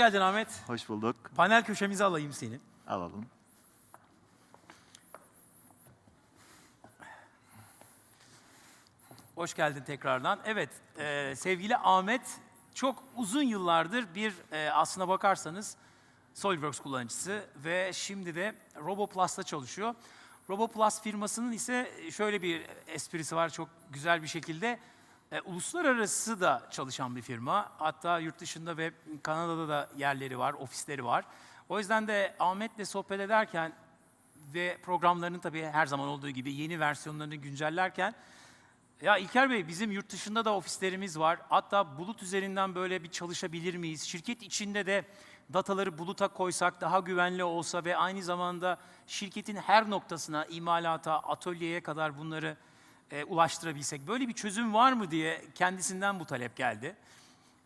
Geldin Ahmet. Hoş bulduk. Panel köşemize alayım seni. Alalım. Hoş geldin tekrardan. Evet, e, sevgili Ahmet çok uzun yıllardır bir e, aslına bakarsanız SolidWorks kullanıcısı ve şimdi de RoboPlus'ta çalışıyor. RoboPlus firmasının ise şöyle bir esprisi var çok güzel bir şekilde. E, uluslararası da çalışan bir firma. Hatta yurt dışında ve Kanada'da da yerleri var, ofisleri var. O yüzden de Ahmet'le sohbet ederken ve programlarının tabii her zaman olduğu gibi yeni versiyonlarını güncellerken ya İlker Bey bizim yurt dışında da ofislerimiz var. Hatta bulut üzerinden böyle bir çalışabilir miyiz? Şirket içinde de dataları buluta koysak daha güvenli olsa ve aynı zamanda şirketin her noktasına, imalata, atölyeye kadar bunları e, ulaştırabilsek. Böyle bir çözüm var mı diye kendisinden bu talep geldi.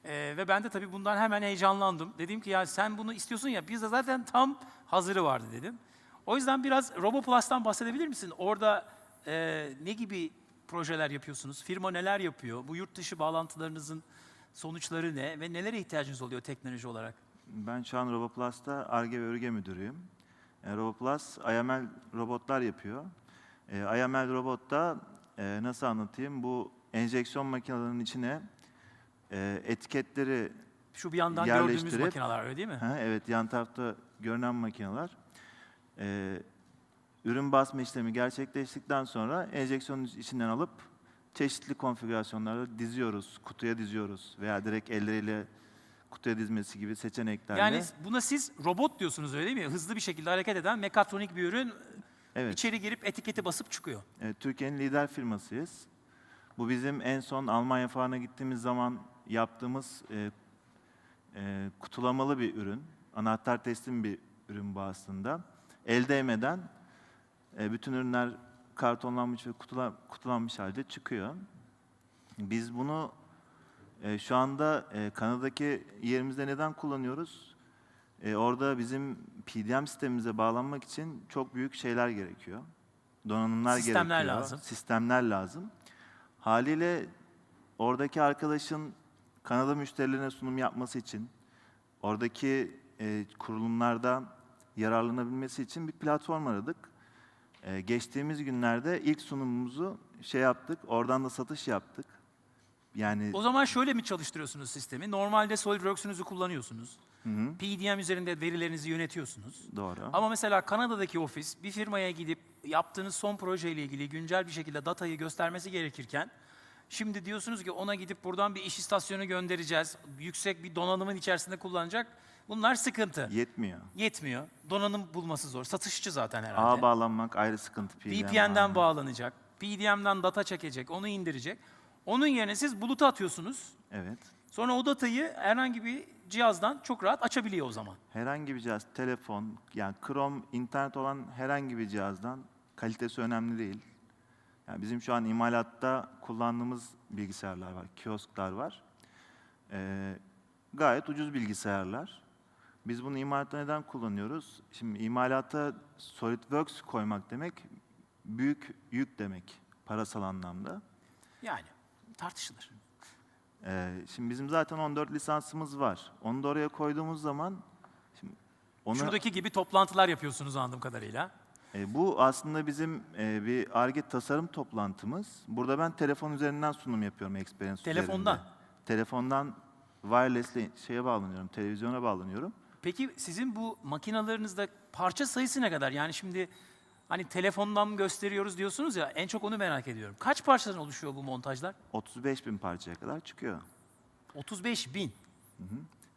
E, ve ben de tabii bundan hemen heyecanlandım. Dedim ki ya sen bunu istiyorsun ya bizde zaten tam hazırı vardı dedim. O yüzden biraz RoboPlus'tan bahsedebilir misin? Orada e, ne gibi projeler yapıyorsunuz? Firma neler yapıyor? Bu yurt dışı bağlantılarınızın sonuçları ne ve nelere ihtiyacınız oluyor teknoloji olarak? Ben şu an RoboPlus'ta ARGE ve ÖRGE müdürüyüm. E, RoboPlus IML robotlar yapıyor. E, IML robotta e, nasıl anlatayım? Bu enjeksiyon makinelerinin içine e, etiketleri Şu bir yandan gördüğümüz Yerleştirip- makineler öyle değil mi? Ha, evet, yan tarafta görünen makineler. Ee, ürün basma işlemi gerçekleştikten sonra enjeksiyonun içinden alıp çeşitli konfigürasyonlarda diziyoruz, kutuya diziyoruz veya direkt elleriyle kutuya dizmesi gibi seçeneklerle. Yani buna siz robot diyorsunuz öyle değil mi? Hızlı bir şekilde hareket eden mekatronik bir ürün evet, içeri girip etiketi basıp çıkıyor. evet, Türkiye'nin lider firmasıyız. Bu bizim en son Almanya fuarına gittiğimiz zaman yaptığımız e, e, kutulamalı bir ürün. Anahtar teslim bir ürün bu aslında. El değmeden e, bütün ürünler kartonlanmış ve kutula, kutulanmış halde çıkıyor. Biz bunu e, şu anda e, Kanada'daki yerimizde neden kullanıyoruz? E, orada bizim PDM sistemimize bağlanmak için çok büyük şeyler gerekiyor. Donanımlar Sistemler gerekiyor. lazım. Sistemler lazım. Haliyle oradaki arkadaşın Kanada müşterilerine sunum yapması için, oradaki e, kurulumlarda yararlanabilmesi için bir platform aradık. E, geçtiğimiz günlerde ilk sunumumuzu şey yaptık, oradan da satış yaptık. Yani O zaman şöyle mi çalıştırıyorsunuz sistemi? Normalde SolidWorks'ünüzü kullanıyorsunuz. Hı hı, PDM üzerinde verilerinizi yönetiyorsunuz. doğru. Ama mesela Kanada'daki ofis bir firmaya gidip yaptığınız son projeyle ilgili güncel bir şekilde datayı göstermesi gerekirken şimdi diyorsunuz ki ona gidip buradan bir iş istasyonu göndereceğiz. Yüksek bir donanımın içerisinde kullanacak. Bunlar sıkıntı. Yetmiyor. Yetmiyor. Donanım bulması zor. Satışçı zaten herhalde. Ağa bağlanmak ayrı sıkıntı. PDM VPN'den ağı. bağlanacak. PDM'den data çekecek, onu indirecek. Onun yerine siz buluta atıyorsunuz. Evet. Sonra o datayı herhangi bir cihazdan çok rahat açabiliyor o zaman. Herhangi bir cihaz, telefon, yani Chrome, internet olan herhangi bir cihazdan kalitesi önemli değil. Yani bizim şu an imalatta kullandığımız bilgisayarlar var, kiosklar var. Ee, gayet ucuz bilgisayarlar. Biz bunu imalatta neden kullanıyoruz? Şimdi imalata SolidWorks koymak demek büyük yük demek parasal anlamda. Yani tartışılır. Ee, şimdi bizim zaten 14 lisansımız var. Onu da oraya koyduğumuz zaman şimdi onu Şuradaki gibi toplantılar yapıyorsunuz anladığım kadarıyla. E, bu aslında bizim e, bir ARGE tasarım toplantımız. Burada ben telefon üzerinden sunum yapıyorum Experience Telefondan. üzerinde. Telefondan wireless'le şeye bağlanıyorum, televizyona bağlanıyorum. Peki sizin bu makinalarınızda parça sayısı ne kadar? Yani şimdi hani telefondan mı gösteriyoruz diyorsunuz ya en çok onu merak ediyorum. Kaç parçadan oluşuyor bu montajlar? 35 bin parçaya kadar çıkıyor. 35 bin.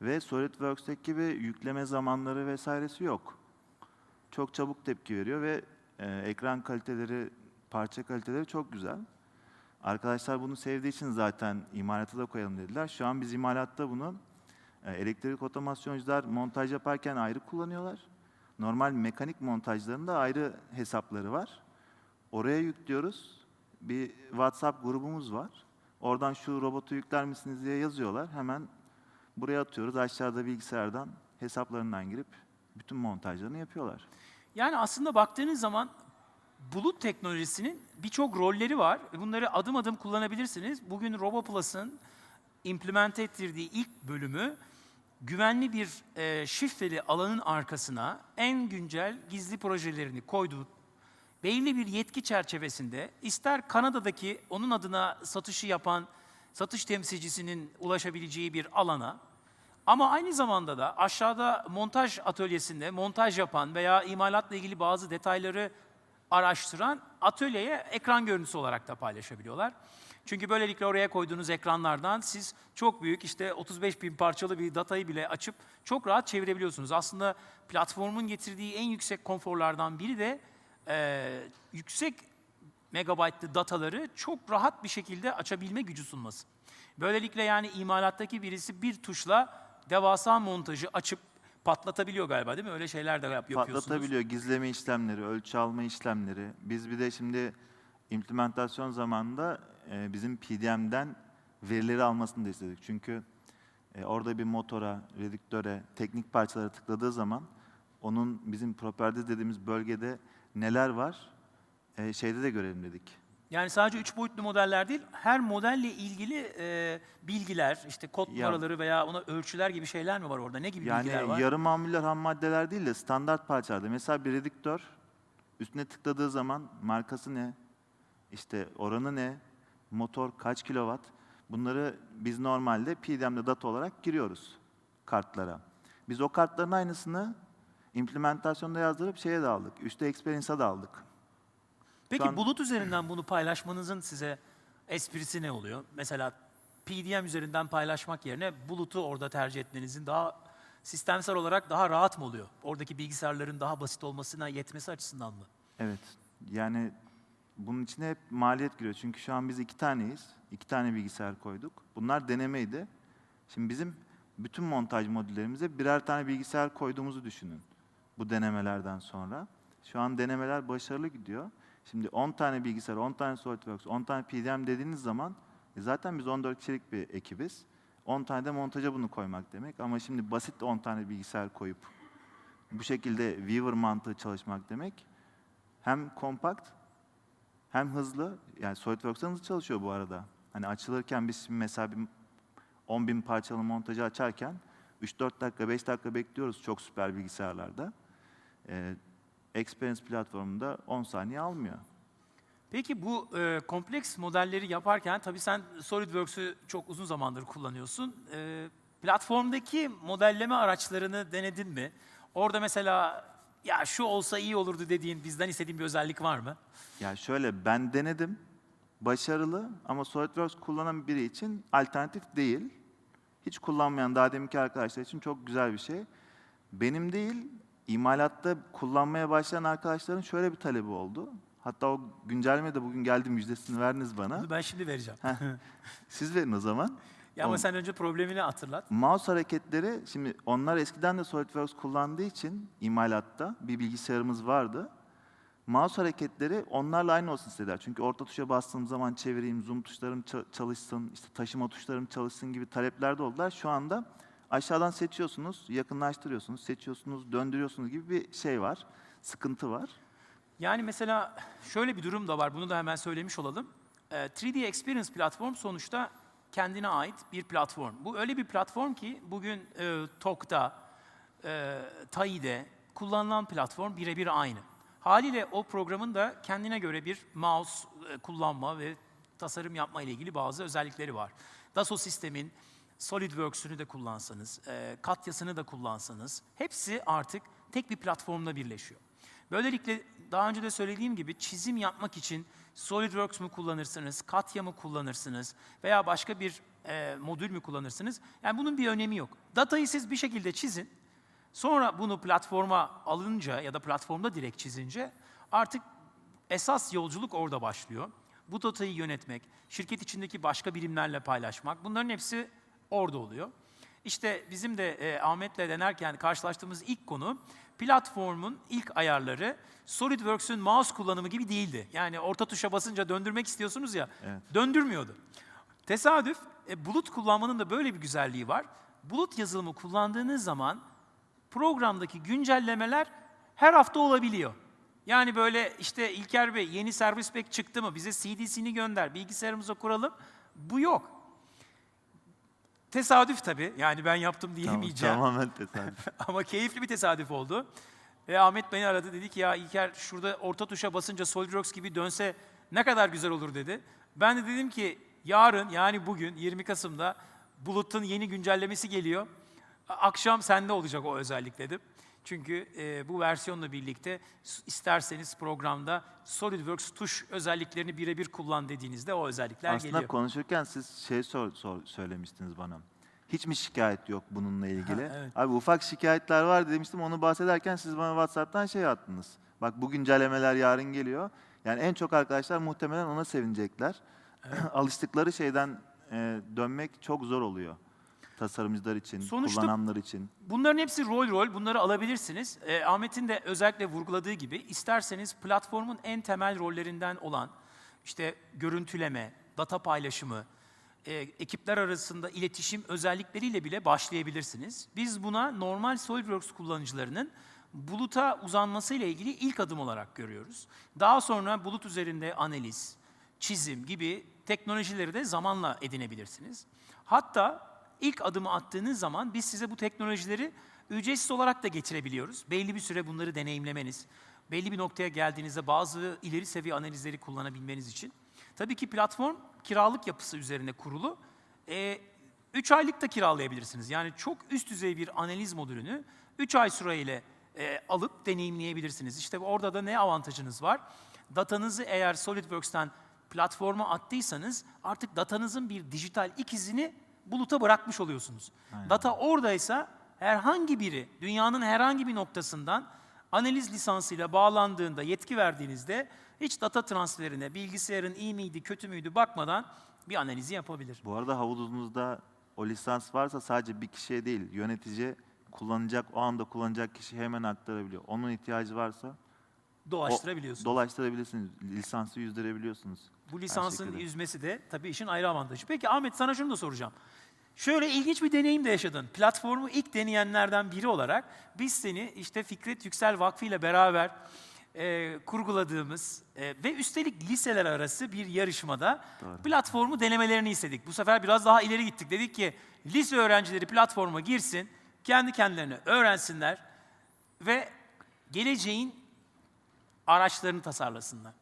Ve SolidWorks'teki gibi yükleme zamanları vesairesi yok. Çok çabuk tepki veriyor ve e, ekran kaliteleri, parça kaliteleri çok güzel. Arkadaşlar bunu sevdiği için zaten imalata da koyalım dediler. Şu an biz imalatta bunu e, elektrik otomasyoncular montaj yaparken ayrı kullanıyorlar. Normal mekanik montajlarında ayrı hesapları var. Oraya yüklüyoruz. Bir WhatsApp grubumuz var. Oradan şu robotu yükler misiniz diye yazıyorlar. Hemen buraya atıyoruz. Aşağıda bilgisayardan hesaplarından girip bütün montajlarını yapıyorlar. Yani aslında baktığınız zaman bulut teknolojisinin birçok rolleri var. Bunları adım adım kullanabilirsiniz. Bugün RoboPlus'ın implement ettirdiği ilk bölümü güvenli bir e, şifreli alanın arkasına en güncel gizli projelerini koyduğu belli bir yetki çerçevesinde ister Kanada'daki onun adına satışı yapan satış temsilcisinin ulaşabileceği bir alana ama aynı zamanda da aşağıda montaj atölyesinde montaj yapan veya imalatla ilgili bazı detayları araştıran atölyeye ekran görüntüsü olarak da paylaşabiliyorlar. Çünkü böylelikle oraya koyduğunuz ekranlardan siz çok büyük işte 35 bin parçalı bir datayı bile açıp çok rahat çevirebiliyorsunuz. Aslında platformun getirdiği en yüksek konforlardan biri de e, yüksek megabaytlı dataları çok rahat bir şekilde açabilme gücü sunması. Böylelikle yani imalattaki birisi bir tuşla devasa montajı açıp patlatabiliyor galiba değil mi? Öyle şeyler de yap- yapıyorsunuz. Patlatabiliyor gizleme işlemleri, ölçü alma işlemleri. Biz bir de şimdi implementasyon zamanında e, bizim PDM'den verileri almasını da istedik. Çünkü e, orada bir motora, redüktöre, teknik parçalara tıkladığı zaman onun bizim properties dediğimiz bölgede neler var e, şeyde de görelim dedik. Yani sadece üç boyutlu modeller değil, her modelle ilgili e, bilgiler, işte kod Ya- numaraları veya ona ölçüler gibi şeyler mi var orada? Ne gibi bilgiler Yani var? yarı mamuller ham maddeler değil de standart parçalarda. Mesela bir redüktör üstüne tıkladığı zaman markası ne, işte oranı ne, motor kaç kilowatt bunları biz normalde PDM'de data olarak giriyoruz kartlara. Biz o kartların aynısını implementasyonda yazdırıp şeye de aldık. Üste Experience'a da aldık. Peki an- bulut üzerinden bunu paylaşmanızın size esprisi ne oluyor? Mesela PDM üzerinden paylaşmak yerine bulutu orada tercih etmenizin daha sistemsel olarak daha rahat mı oluyor? Oradaki bilgisayarların daha basit olmasına yetmesi açısından mı? Evet. Yani bunun içine hep maliyet giriyor. Çünkü şu an biz iki taneyiz. İki tane bilgisayar koyduk. Bunlar denemeydi. Şimdi bizim bütün montaj modüllerimize birer tane bilgisayar koyduğumuzu düşünün. Bu denemelerden sonra. Şu an denemeler başarılı gidiyor. Şimdi 10 tane bilgisayar, 10 tane SolidWorks, 10 tane PDM dediğiniz zaman e zaten biz 14 kişilik bir ekibiz. 10 tane de montaja bunu koymak demek. Ama şimdi basit 10 tane bilgisayar koyup bu şekilde Weaver mantığı çalışmak demek hem kompakt hem hızlı. Yani SolidWorks'tan hızlı çalışıyor bu arada. Hani açılırken biz mesela bir 10 bin parçalı montajı açarken 3-4 dakika, 5 dakika bekliyoruz çok süper bilgisayarlarda. Ee, Experience platformunda 10 saniye almıyor. Peki bu e, kompleks modelleri yaparken tabii sen SolidWorks'ü çok uzun zamandır kullanıyorsun. E, platformdaki modelleme araçlarını denedin mi? Orada mesela ya şu olsa iyi olurdu dediğin, bizden istediğin bir özellik var mı? Yani şöyle ben denedim. Başarılı ama SolidWorks kullanan biri için alternatif değil. Hiç kullanmayan daha deminki arkadaşlar için çok güzel bir şey. Benim değil, imalatta kullanmaya başlayan arkadaşların şöyle bir talebi oldu. Hatta o güncelleme de bugün geldi müjdesini verdiniz bana. Ben şimdi vereceğim. Siz verin o zaman. Ya ama sen önce problemini hatırlat. Mouse hareketleri, şimdi onlar eskiden de SolidWorks kullandığı için imalatta bir bilgisayarımız vardı. Mouse hareketleri onlarla aynı olsun istediler. Çünkü orta tuşa bastığım zaman çevireyim, zoom tuşlarım ça- çalışsın, işte taşıma tuşlarım çalışsın gibi talepler de oldular. Şu anda aşağıdan seçiyorsunuz, yakınlaştırıyorsunuz, seçiyorsunuz, döndürüyorsunuz gibi bir şey var. Sıkıntı var. Yani mesela şöyle bir durum da var, bunu da hemen söylemiş olalım. Ee, 3D Experience platform sonuçta kendine ait bir platform. Bu öyle bir platform ki bugün e, TOK'ta, e, TAI'de kullanılan platform birebir aynı. Haliyle o programın da kendine göre bir mouse e, kullanma ve tasarım yapma ile ilgili bazı özellikleri var. Dassault sistemin SolidWorks'ünü de kullansanız, e, Katya'sını da kullansanız hepsi artık tek bir platformda birleşiyor. Böylelikle daha önce de söylediğim gibi çizim yapmak için SolidWorks mu kullanırsınız, Katya mı kullanırsınız veya başka bir e, modül mü kullanırsınız? Yani bunun bir önemi yok. Datayı siz bir şekilde çizin. Sonra bunu platforma alınca ya da platformda direkt çizince artık esas yolculuk orada başlıyor. Bu datayı yönetmek, şirket içindeki başka birimlerle paylaşmak bunların hepsi orada oluyor. İşte bizim de e, Ahmet'le denerken karşılaştığımız ilk konu platformun ilk ayarları SolidWorks'ün mouse kullanımı gibi değildi. Yani orta tuşa basınca döndürmek istiyorsunuz ya, Evet. döndürmüyordu. Tesadüf, e, bulut kullanmanın da böyle bir güzelliği var. Bulut yazılımı kullandığınız zaman programdaki güncellemeler her hafta olabiliyor. Yani böyle işte İlker Bey yeni servis pack çıktı mı bize CD'sini gönder, bilgisayarımıza kuralım. Bu yok. Tesadüf tabii. Yani ben yaptım Tamam, diyemeyeceğim. tamamen tesadüf. Ama keyifli bir tesadüf oldu. Ve Ahmet beni aradı dedi ki ya İlker şurada orta tuşa basınca SolidWorks gibi dönse ne kadar güzel olur dedi. Ben de dedim ki yarın yani bugün 20 Kasım'da Bulut'un yeni güncellemesi geliyor. Akşam sende olacak o özellik dedim. Çünkü e, bu versiyonla birlikte isterseniz programda SolidWorks tuş özelliklerini birebir kullan dediğinizde o özellikler Aslında geliyor. konuşurken siz şey sor, sor- söylemiştiniz bana. Hiç mi şikayet yok bununla ilgili? evet. Abi ufak şikayetler var demiştim. Onu bahsederken siz bana WhatsApp'tan şey attınız. Bak bu güncellemeler yarın geliyor. Yani en çok arkadaşlar muhtemelen ona sevinecekler. Alıştıkları şeyden e, dönmek çok zor oluyor. Tasarımcılar için, Sonuçta- kullananlar için. Bunların hepsi rol rol, bunları alabilirsiniz. Ee, Ahmet'in de özellikle vurguladığı gibi isterseniz platformun en temel rollerinden olan işte görüntüleme, data paylaşımı, e, ekipler arasında iletişim özellikleriyle bile başlayabilirsiniz. Biz buna normal SolidWorks kullanıcılarının buluta uzanması ile ilgili ilk adım olarak görüyoruz. Daha sonra bulut üzerinde analiz, çizim gibi teknolojileri de zamanla edinebilirsiniz. Hatta ilk adımı attığınız zaman biz size bu teknolojileri ücretsiz olarak da getirebiliyoruz. Belli bir süre bunları deneyimlemeniz, belli bir noktaya geldiğinizde bazı ileri seviye analizleri kullanabilmeniz için. Tabii ki platform kiralık yapısı üzerine kurulu. 3 aylık da kiralayabilirsiniz. Yani çok üst düzey bir analiz modülünü 3 ay süreyle e, alıp deneyimleyebilirsiniz. İşte orada da ne avantajınız var? Datanızı eğer SolidWorks'ten platforma attıysanız artık datanızın bir dijital ikizini buluta bırakmış oluyorsunuz. Data oradaysa herhangi biri dünyanın herhangi bir noktasından analiz lisansıyla bağlandığında yetki verdiğinizde hiç data transferine, bilgisayarın iyi miydi, kötü müydü bakmadan bir analizi yapabilir. Bu arada havuzunuzda o lisans varsa sadece bir kişiye değil, yönetici kullanacak, o anda kullanacak kişi hemen aktarabiliyor. Onun ihtiyacı varsa Dolaştırabiliyorsunuz. dolaştırabilirsiniz. Lisansı yüzdürebiliyorsunuz. Bu lisansın şekilde. yüzmesi de tabii işin ayrı avantajı. Peki Ahmet sana şunu da soracağım. Şöyle ilginç bir deneyim de yaşadın. Platformu ilk deneyenlerden biri olarak biz seni işte Fikret Yüksel Vakfı ile beraber e, kurguladığımız e, ve üstelik liseler arası bir yarışmada Doğru. platformu denemelerini istedik. Bu sefer biraz daha ileri gittik. Dedik ki lise öğrencileri platforma girsin, kendi kendilerine öğrensinler ve geleceğin araçlarını tasarlasınlar.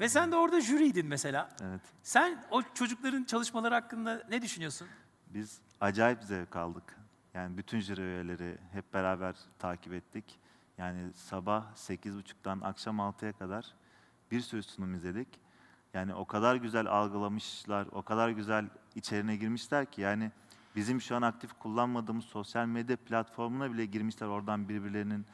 Ve sen de orada jüriydin mesela. Evet. Sen o çocukların çalışmaları hakkında ne düşünüyorsun? Biz acayip zevk aldık. Yani bütün jüri üyeleri hep beraber takip ettik. Yani sabah 8.30'dan akşam 6'ya kadar bir sürü sunum izledik. Yani o kadar güzel algılamışlar, o kadar güzel içerine girmişler ki yani bizim şu an aktif kullanmadığımız sosyal medya platformuna bile girmişler. Oradan birbirlerinin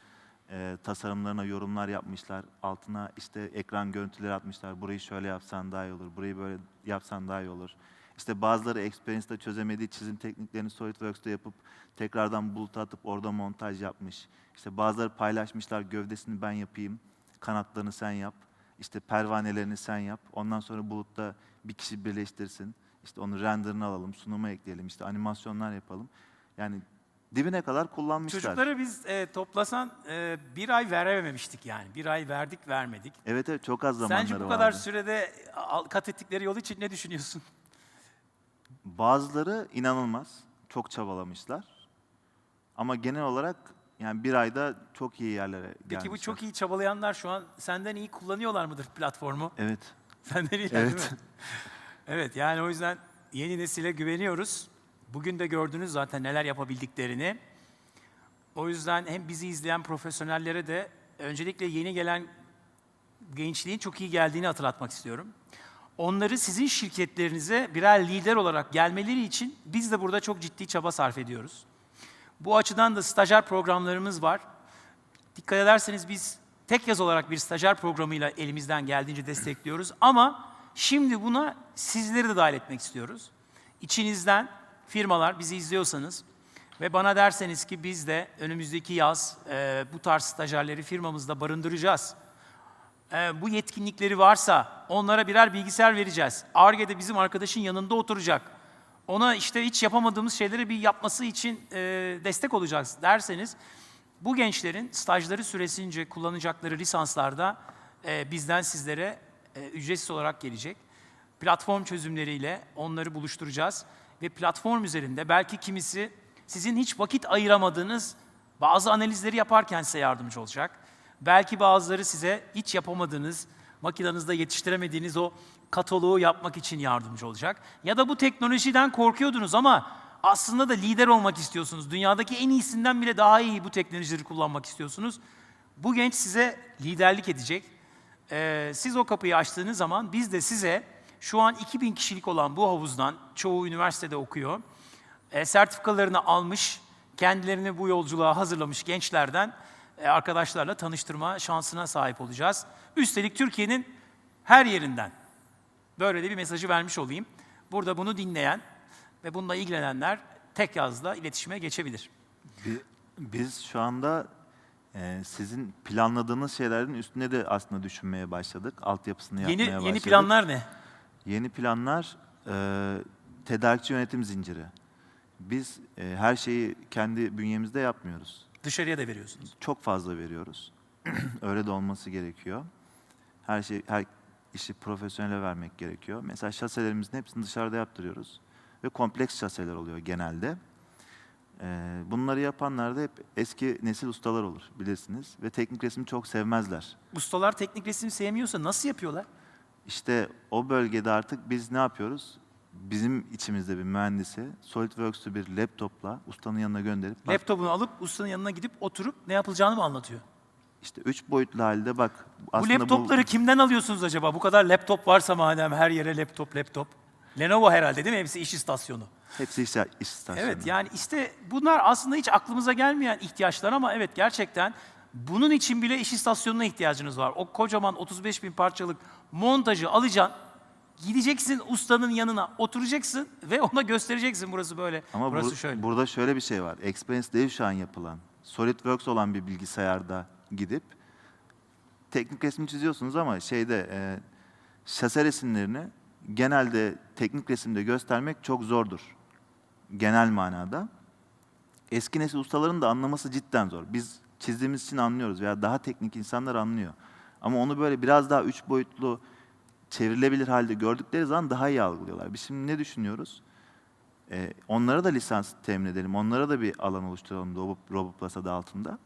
e, tasarımlarına yorumlar yapmışlar. Altına işte ekran görüntüleri atmışlar. Burayı şöyle yapsan daha iyi olur, burayı böyle yapsan daha iyi olur. İşte bazıları Experience'da çözemediği çizim tekniklerini SolidWorks'ta yapıp tekrardan buluta atıp orada montaj yapmış. İşte bazıları paylaşmışlar gövdesini ben yapayım, kanatlarını sen yap, işte pervanelerini sen yap. Ondan sonra bulutta bir kişi birleştirsin. İşte onu renderını alalım, sunuma ekleyelim, işte animasyonlar yapalım. Yani dibine kadar kullanmışlar. Çocuklara biz e, toplasan e, bir ay verememiştik yani. Bir ay verdik vermedik. Evet evet çok az zamanları Sence bu kadar vardı. sürede al- kat ettikleri yol için ne düşünüyorsun? Bazıları inanılmaz, çok çabalamışlar. Ama genel olarak yani bir ayda çok iyi yerlere gelmişler. Peki bu çok iyi çabalayanlar şu an senden iyi kullanıyorlar mıdır platformu? Evet. Senden iyi Evet. değil mi? Evet yani o yüzden yeni nesile güveniyoruz. Bugün de gördünüz zaten neler yapabildiklerini. O yüzden hem bizi izleyen profesyonellere de öncelikle yeni gelen gençliğin çok iyi geldiğini hatırlatmak istiyorum. Onları sizin şirketlerinize birer lider olarak gelmeleri için biz de burada çok ciddi çaba sarf ediyoruz. Bu açıdan da stajyer programlarımız var. Dikkat ederseniz biz tek yaz olarak bir stajyer programıyla elimizden geldiğince destekliyoruz. Ama şimdi buna sizleri de dahil etmek istiyoruz. İçinizden firmalar bizi izliyorsanız ve bana derseniz ki biz de önümüzdeki yaz e, bu tarz stajyerleri firmamızda barındıracağız. E, bu yetkinlikleri varsa onlara birer bilgisayar vereceğiz. Arge'de bizim arkadaşın yanında oturacak. Ona işte hiç yapamadığımız şeyleri bir yapması için e, destek olacağız derseniz bu gençlerin stajları süresince kullanacakları lisanslarda e, bizden sizlere e, ücretsiz olarak gelecek. Platform çözümleriyle onları buluşturacağız. Ve platform üzerinde belki kimisi sizin hiç vakit ayıramadığınız bazı analizleri yaparken size yardımcı olacak. Belki bazıları size hiç yapamadığınız, makinenizde yetiştiremediğiniz o kataloğu yapmak için yardımcı olacak. Ya da bu teknolojiden korkuyordunuz ama aslında da lider olmak istiyorsunuz. Dünyadaki en iyisinden bile daha iyi bu teknolojileri kullanmak istiyorsunuz. Bu genç size liderlik edecek. Ee, siz o kapıyı açtığınız zaman biz de size şu an 2000 kişilik olan bu havuzdan, çoğu üniversitede okuyor, e, sertifikalarını almış, kendilerini bu yolculuğa hazırlamış gençlerden e, arkadaşlarla tanıştırma şansına sahip olacağız. Üstelik Türkiye'nin her yerinden. Böyle de bir mesajı vermiş olayım. Burada bunu dinleyen ve bununla ilgilenenler tek yazla iletişime geçebilir. Bi- Biz şu anda e, sizin planladığınız şeylerin üstüne de aslında düşünmeye başladık. Altyapısını Yeni yapmaya başladık. yeni planlar ne? Yeni planlar e, tedarikçi yönetim zinciri. Biz e, her şeyi kendi bünyemizde yapmıyoruz. Dışarıya da veriyorsunuz. Çok fazla veriyoruz. Öyle de olması gerekiyor. Her şey her işi profesyonele vermek gerekiyor. Mesela şaselerimizin hepsini dışarıda yaptırıyoruz ve kompleks şaseler oluyor genelde. Ee, bunları yapanlar da hep eski nesil ustalar olur bilirsiniz ve teknik resmi çok sevmezler. Ustalar teknik resim sevmiyorsa nasıl yapıyorlar? İşte o bölgede artık biz ne yapıyoruz? Bizim içimizde bir mühendisi SolidWorks'u bir laptopla ustanın yanına gönderip bak, Laptopunu alıp ustanın yanına gidip oturup ne yapılacağını mı anlatıyor? işte üç boyutlu halde bak bu aslında laptopları kimden alıyorsunuz acaba? Bu kadar laptop varsa madem her yere laptop laptop. Lenovo herhalde değil mi? Hepsi iş istasyonu. hepsi iş, iş istasyonu. Evet yani işte bunlar aslında hiç aklımıza gelmeyen ihtiyaçlar ama evet gerçekten bunun için bile iş istasyonuna ihtiyacınız var. O kocaman 35 bin parçalık montajı alacaksın, gideceksin ustanın yanına oturacaksın ve ona göstereceksin burası böyle, Ama burası bu- şöyle. burada şöyle bir şey var. Experience değil şu an yapılan. SolidWorks olan bir bilgisayarda gidip teknik resmi çiziyorsunuz ama şeyde e, şase resimlerini genelde teknik resimde göstermek çok zordur. Genel manada. Eski nesil ustaların da anlaması cidden zor. Biz çizdiğimiz için anlıyoruz veya daha teknik insanlar anlıyor. Ama onu böyle biraz daha üç boyutlu çevrilebilir halde gördükleri zaman daha iyi algılıyorlar. Biz şimdi ne düşünüyoruz? Ee, onlara da lisans temin edelim. Onlara da bir alan oluşturalım Robo, RoboPlus adı altında.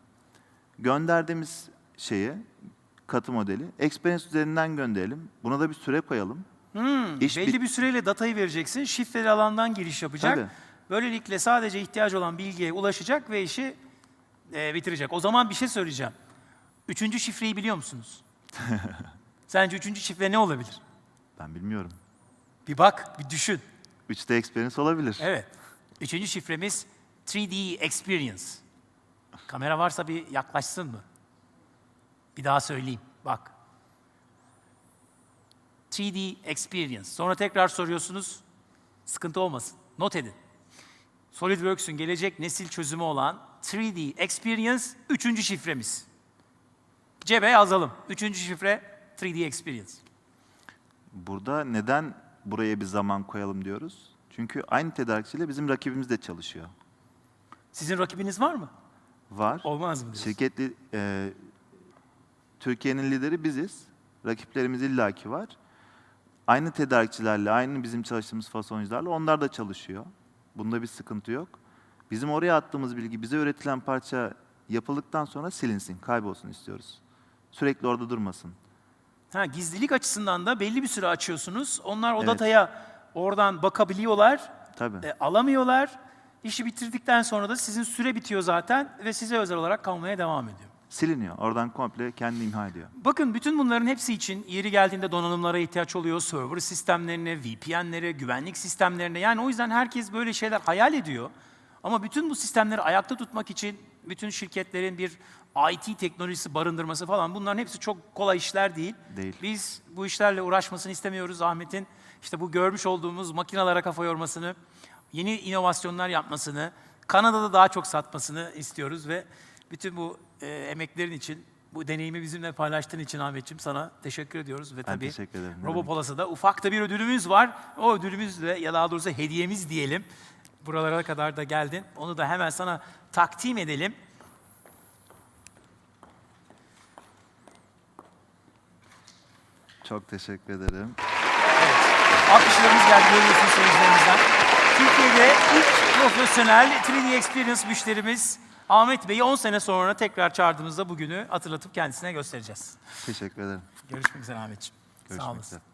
Gönderdiğimiz şeyi, katı modeli, Experience üzerinden gönderelim. Buna da bir süre koyalım. Hmm, İş belli bit- bir süreyle datayı vereceksin, şifreli alandan giriş yapacak. Tabii. Böylelikle sadece ihtiyacı olan bilgiye ulaşacak ve işi e, bitirecek. O zaman bir şey söyleyeceğim. Üçüncü şifreyi biliyor musunuz? Sence üçüncü şifre ne olabilir? Ben bilmiyorum. Bir bak, bir düşün. 3D Experience olabilir. Evet. Üçüncü şifremiz 3D Experience. Kamera varsa bir yaklaşsın mı? Bir daha söyleyeyim. Bak. 3D Experience. Sonra tekrar soruyorsunuz. Sıkıntı olmasın. Not edin. SolidWorks'ün gelecek nesil çözümü olan 3D Experience üçüncü şifremiz. Cebe yazalım. Üçüncü şifre 3D Experience. Burada neden buraya bir zaman koyalım diyoruz? Çünkü aynı tedarikçiyle bizim rakibimiz de çalışıyor. Sizin rakibiniz var mı? Var. Olmaz mı diyorsun? Şirket li- e, Türkiye'nin lideri biziz. Rakiplerimiz illaki var. Aynı tedarikçilerle, aynı bizim çalıştığımız fasoncularla onlar da çalışıyor. Bunda bir sıkıntı yok. Bizim oraya attığımız bilgi, bize üretilen parça yapıldıktan sonra silinsin, kaybolsun istiyoruz. Sürekli orada durmasın. Ha, gizlilik açısından da belli bir süre açıyorsunuz. Onlar o Evet. dataya oradan bakabiliyorlar, Tabii. e, alamıyorlar. İşi bitirdikten sonra da sizin süre bitiyor zaten ve size özel olarak kalmaya devam ediyor. Siliniyor. Oradan komple kendi imha ediyor. Bakın bütün bunların hepsi için yeri geldiğinde donanımlara ihtiyaç oluyor. Server sistemlerine, VPN'lere, güvenlik sistemlerine. Yani o yüzden herkes böyle şeyler hayal ediyor. Ama bütün bu sistemleri ayakta tutmak için bütün şirketlerin bir IT teknolojisi barındırması falan bunların hepsi çok kolay işler değil. Değil. Biz bu işlerle uğraşmasını istemiyoruz Ahmet'in. işte bu görmüş olduğumuz makinalara kafa yormasını, yeni inovasyonlar yapmasını, Kanada'da daha çok satmasını istiyoruz ve bütün bu e, emeklerin için, bu deneyimi bizimle paylaştığın için Ahmetciğim sana teşekkür ediyoruz. Ve tabii teşekkür ederim, ne Robopolas'a da ufak da bir ödülümüz var. O ödülümüzle ya daha doğrusu hediyemiz diyelim. Buralara kadar da geldin. Onu da hemen sana takdim edelim. Çok teşekkür ederim. Alkışlarımız geldi görüyorsunuz seyircilerimizden. Türkiye'de ilk profesyonel 3D Experience müşterimiz Ahmet Bey'i 10 sene sonra tekrar çağırdığımızda bugünü hatırlatıp kendisine göstereceğiz. Teşekkür ederim. Görüşmek üzere Ahmetciğim. Sağ Görüşmek olasın. üzere.